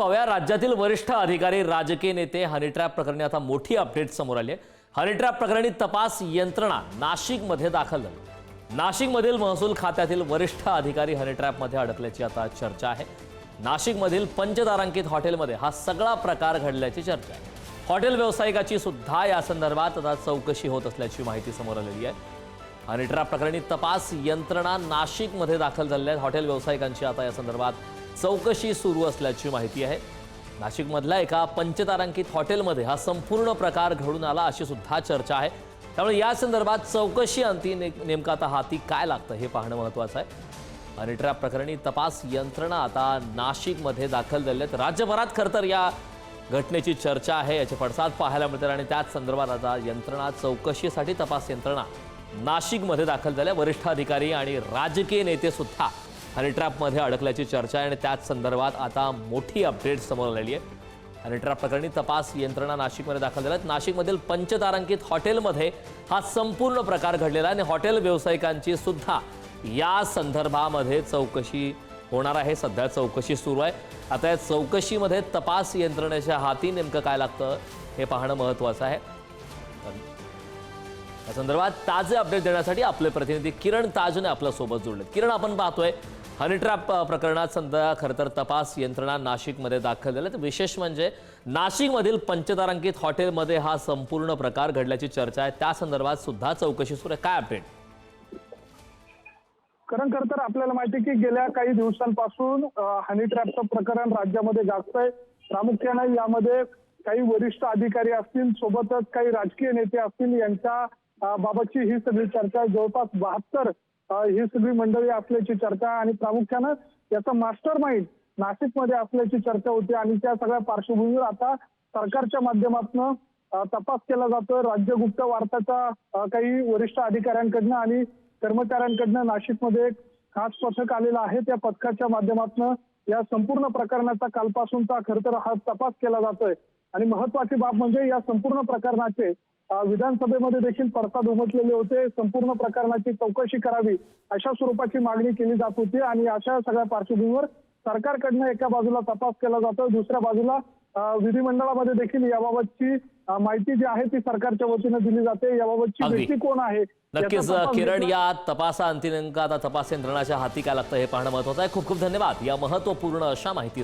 पाहूया राज्यातील वरिष्ठ अधिकारी राजकीय नेते हनीट्रॅप प्रकरणी आता मोठी अपडेट समोर आली आहे. हनीट्रॅप प्रकरणी तपास यंत्रणा नाशिकमध्ये दाखल झाली. नाशिकमधील महसूल खात्यातील वरिष्ठ अधिकारी हनीट्रॅपमध्ये अडकल्याची आता चर्चा आहे. नाशिकमधील पंचतारांकित हॉटेलमध्ये हा सगळा प्रकार घडल्याची चर्चा आहे. हॉटेल व्यावसायिकाची सुद्धा या संदर्भात आता चौकशी होत असल्याची माहिती समोर आलेली आहे. हनीट्रॅप प्रकरणी तपास यंत्रणा नाशिकमध्ये दाखल झालेल्या हॉटेल व्यावसायिकांची आता या संदर्भात चौकशी सुरू असल्याची माहिती आहे. नाशिकमधल्या एका पंचतारांकित हॉटेलमध्ये हा संपूर्ण प्रकार घडून आला अशी सुद्धा चर्चा आहे. त्यामुळे या संदर्भात चौकशी अंती ने नेमका आता हाती काय लागतं हे पाहणं महत्त्वाचं आहे. हनी प्रकरणी तपास यंत्रणा आता नाशिकमध्ये दाखल झालेल्या आहेत. राज्यभरात खरं तर या घटनेची चर्चा आहे याचे पडसाद पाहायला मिळतात आणि त्याच संदर्भात आता यंत्रणा चौकशीसाठी तपास यंत्रणा नाशिकमध्ये दाखल झाल्या. वरिष्ठ अधिकारी आणि राजकीय नेते सुद्धा हनीट्रॅपमध्ये अडकल्याची चर्चा आहे आणि त्याच संदर्भात आता मोठी अपडेट समोर आलेली आहे हनीट्रॅप प्रकरणी तपास यंत्रणा नाशिकमध्ये दाखल झाल्या आहेत नाशिकमधील पंचतारांकित हॉटेलमध्ये हा संपूर्ण प्रकार घडलेला आहे आणि हॉटेल व्यावसायिकांची सुद्धा या संदर्भामध्ये चौकशी होणार आहे. सध्या चौकशी सुरू आहे. आता या चौकशीमध्ये तपास यंत्रणेच्या हाती नेमकं काय लागतं हे पाहणं महत्त्वाचं आहे. या संदर्भात ताजे अपडेट देण्यासाठी आपले प्रतिनिधी किरण ताजने आपल्यासोबत जोडले किरण आपण पाहतोय हनी ट्रॅप प्रकरणात सध्या खरं तर तपास यंत्रणा नाशिकमध्ये दाखल झाल्या तर विशेष म्हणजे नाशिकमधील पंचतारांकित हॉटेलमध्ये हा संपूर्ण प्रकार घडल्याची चर्चा आहे. त्या संदर्भात सुद्धा चौकशी सुरू आहे. काय अपडेट कारण खर तर आपल्याला माहिती की गेल्या काही दिवसांपासून हनी ट्रॅपचं प्रकरण राज्यामध्ये गाजतंय प्रामुख्याने यामध्ये काही वरिष्ठ अधिकारी असतील सोबतच काही राजकीय नेते असतील यांच्या बाबतची ही सगळी चर्चा जवळपास बहात्तर ही सगळी मंडळी असल्याची चर्चा आणि प्रामुख्यानं याचा मास्टर माइंड नाशिकमध्ये असल्याची चर्चा होती आणि त्या सगळ्या पार्श्वभूमीवर आता सरकारच्या माध्यमातून तपास केला जातोय. राज्य गुप्त वार्ताचा काही वरिष्ठ अधिकाऱ्यांकडनं आणि कर्मचाऱ्यांकडनं नाशिकमध्ये एक खास पथक आलेलं आहे. त्या पथकाच्या माध्यमातून या संपूर्ण प्रकरणाचा कालपासूनचा खर तर हा तपास केला जातोय. आणि महत्वाची बाब म्हणजे या संपूर्ण प्रकरणाचे विधानसभेमध्ये देखील पडसाद उमटलेले होते. संपूर्ण प्रकरणाची चौकशी करावी अशा स्वरूपाची मागणी केली जात होती आणि अशा सगळ्या पार्श्वभूमीवर सरकारकडनं एका बाजूला तपास केला जातोय. दुसऱ्या बाजूला विधिमंडळामध्ये देखील याबाबतची माहिती जी आहे ती सरकारच्या वतीनं दिली जाते. याबाबतची. व्यक्ती कोण आहे. नक्कीच किरण या तपासा अंती नेमका आता तपास यंत्रणाच्या हाती काय लागतं हे पाहणं महत्त्वाचं आहे. खूप खूप धन्यवाद. या महत्त्वपूर्ण अशा माहिती